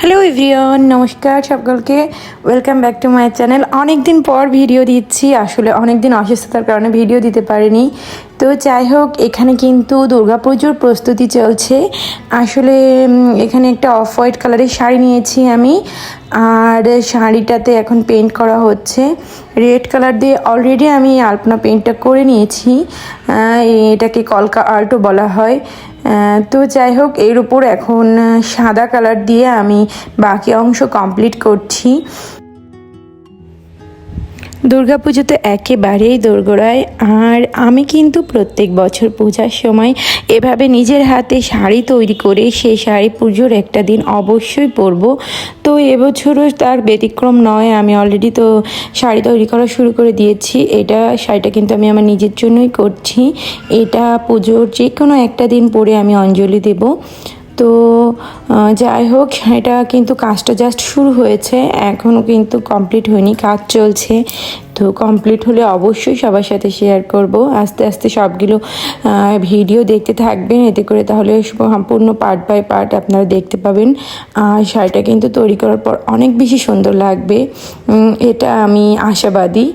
Hello everyone নমস্কার সকলকে welcome back to my channel অনেক দিন পর ভিডিও দিচ্ছি। আসলে অনেক দিন অসুস্থতার কারণে ভিডিও দিতে পারিনি। তো যাই হোক, এখানে কিন্তু দুর্গাপুজোর প্রস্তুতি চলছে। আসলে এখানে একটা অফ হোয়াইট কালারের শাড়ি নিয়েছি আমি। আর শাড়িটাতে এখন পেন্ট করা হচ্ছে। রেড কালার দিয়ে অলরেডি আমি আলপনা পেন্টটা করে নিয়েছি। এটাকে কলকা আর্টও বলা হয়। তো যাই হোক, এর উপর এখন সাদা কালার দিয়ে আমি বাকি অংশ কমপ্লিট করছি। দুর্গাপুজো তো একেবারেই দোরগোড়ায়। আর আমি কিন্তু প্রত্যেক বছর পূজার সময় এভাবে নিজের হাতে শাড়ি তৈরি করে সেই শাড়ি পুজোর একটা দিন অবশ্যই পরবো। তো এবছরও তার ব্যতিক্রম নয়, আমি অলরেডি তো শাড়ি তৈরি করা শুরু করে দিয়েছি। এটা শাড়িটা কিন্তু আমি আমার নিজের জন্যই করছি। এটা পুজোর যে কোনো একটা দিন পরে আমি অঞ্জলি দেবো। তো যাই হোক, এটা কিন্তু কাজটা জাস্ট শুরু হয়েছে। এখনও কিন্তু কমপ্লিট হয়নি, কাজ চলছে। তো কমপ্লিট হলে অবশ্যই সবার সাথে শেয়ার করব। আস্তে আস্তে সবগুলো ভিডিও দেখতে থাকবেন। এতে করে তাহলে সম্পূর্ণ পার্ট বাই পার্ট আপনারা দেখতে পাবেন। আর শাড়িটা কিন্তু তৈরি করার পর অনেক বেশি সুন্দর লাগবে। এটা আমি আশাবাদী।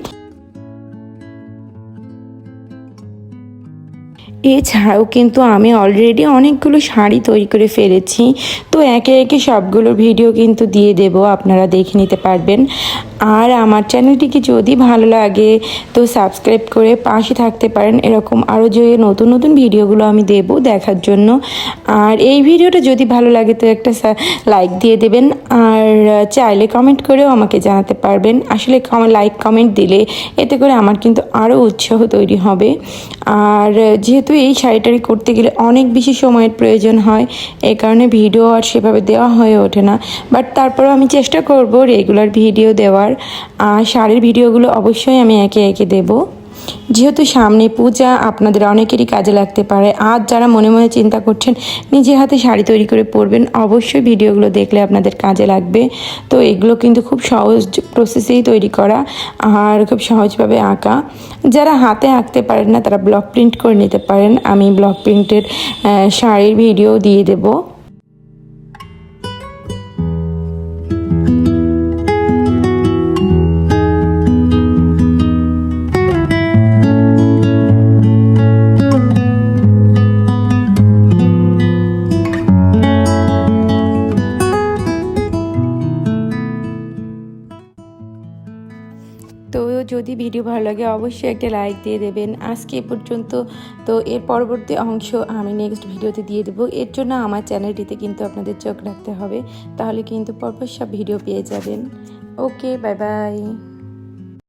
এছাড়াও কিন্তু আমি অলরেডি অনেকগুলো শাড়ি তৈরি করে ফেলেছি। তো একে একে সবগুলো ভিডিও কিন্তু দিয়ে দেব, আপনারা দেখে নিতে পারবেন। আর আমার চ্যানেলটিকে যদি ভালো লাগে, তো সাবস্ক্রাইব করে পাশে থাকতে পারেন। এরকম আরও যে নতুন নতুন ভিডিওগুলো আমি দেব দেখার জন্য। আর এই ভিডিওটা যদি ভালো লাগে, তো একটা লাইক দিয়ে দেবেন। আর চাইলে কমেন্ট করেও আমাকে জানাতে পারবেন। আসলে লাইক কমেন্ট দিলে এতে করে আমার কিন্তু আরও উৎসাহ তৈরি হবে। আর যেহেতু এই শাড়িটারি করতে গেলে অনেক বেশি সময়ের প্রয়োজন হয়। এই কারণে ভিডিও আর সেভাবে দেওয়া হয়ে ওঠে না। বাট তারপরেও আমি চেষ্টা করব রেগুলার ভিডিও দেওয়ার। আর শাড়ির ভিডিওগুলো অবশ্যই আমি একে একে দেবো। যেহেতু সামনে পূজা, আপনাদের অনেকেরই কাজে লাগতে পারে। আজ যারা মনে মনে চিন্তা করছেন নিজে হাতে শাড়ি তৈরি করে পরবেন, অবশ্যই ভিডিওগুলো দেখলে আপনাদের কাজে লাগবে। তো এগুলো কিন্তু খুব সহজ প্রসেসেই তৈরি করা, আর খুব সহজভাবে আঁকা। যারা হাতে আঁকতে পারেন না, তারা ব্লক প্রিন্ট করে নিতে পারেন। আমি ব্লক প্রিন্টের শাড়ির ভিডিও দিয়ে দেবো। তো যদি ভিডিও ভালো লাগে, অবশ্যই একটা লাইক দিয়ে দেবেন। আজকে এ পর্যন্ত। তো এর পরবর্তী অংশ আমি নেক্সট ভিডিওতে দিয়ে দেবো। এর জন্য আমার চ্যানেলটিতে কিন্তু আপনাদের চোখ রাখতে হবে। তাহলে কিন্তু পরপর সব ভিডিও পেয়ে যাবেন। Okay bye bye